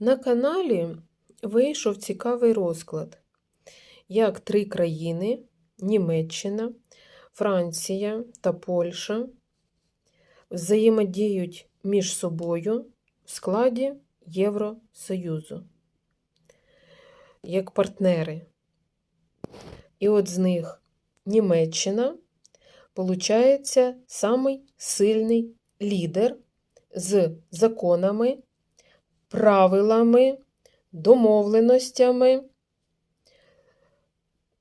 На каналі вийшов цікавий розклад, як три країни Німеччина, Франція та Польща взаємодіють між собою в складі Євросоюзу як партнери. І от з них Німеччина, получається, самий сильний лідер з законами, правилами, домовленостями.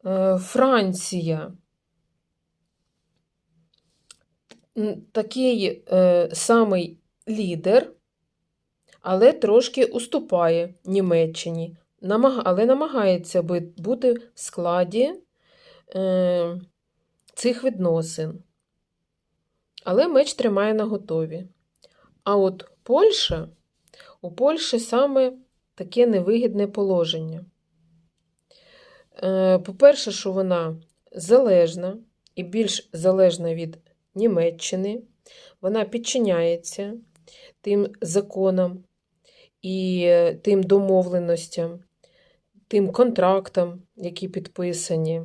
Е, Франція такий е, самий лідер, але трошки уступає Німеччині, але намагається бути в складі е, цих відносин. Але меч тримає на готові. А от Польща, у Польщі саме таке невигідне положення. Е, По-перше, що вона залежна і більш залежна від Німеччини, вона підчиняється тим законам і е, тим домовленостям, тим контрактам, які підписані.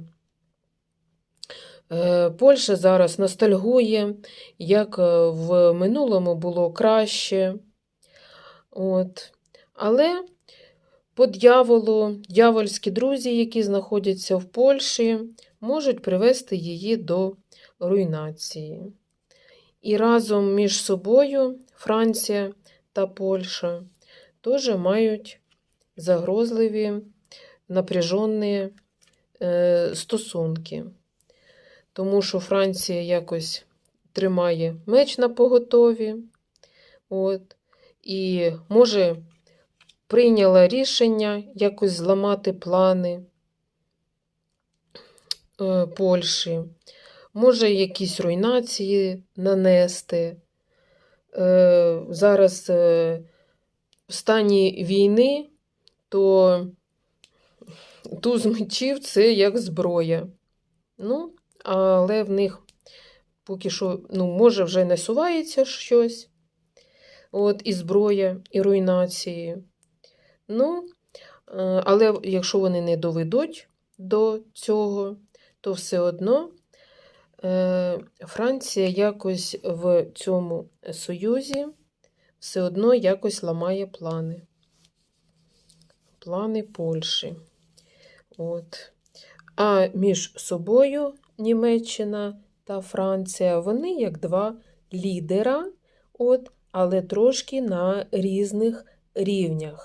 Е, Польща зараз ностальгує, як в минулому було краще. От. Але по дьяволу, дьявольські друзі, які знаходяться в Польщі, можуть привести її до руйнації. І разом між собою Франція та Польща теж мають загрозливі напряжені е, стосунки. Тому що Франція якось тримає меч на поготові. От, і може прийняла рішення якось зламати плани е, Польщі, може якісь руйнації нанести. Е, зараз е, в стані війни, то туз мечів це як зброя. Ну, але в них поки що, ну, може, вже не сувається щось. От, і зброя, і руйнації. Ну, е, але якщо вони не доведуть до цього, то все одно е, Франція якось в цьому союзі все одно якось ламає плани. Плани Польщі. От. А між собою Німеччина та Франція, вони як два лідера, от, але трошки на різних рівнях.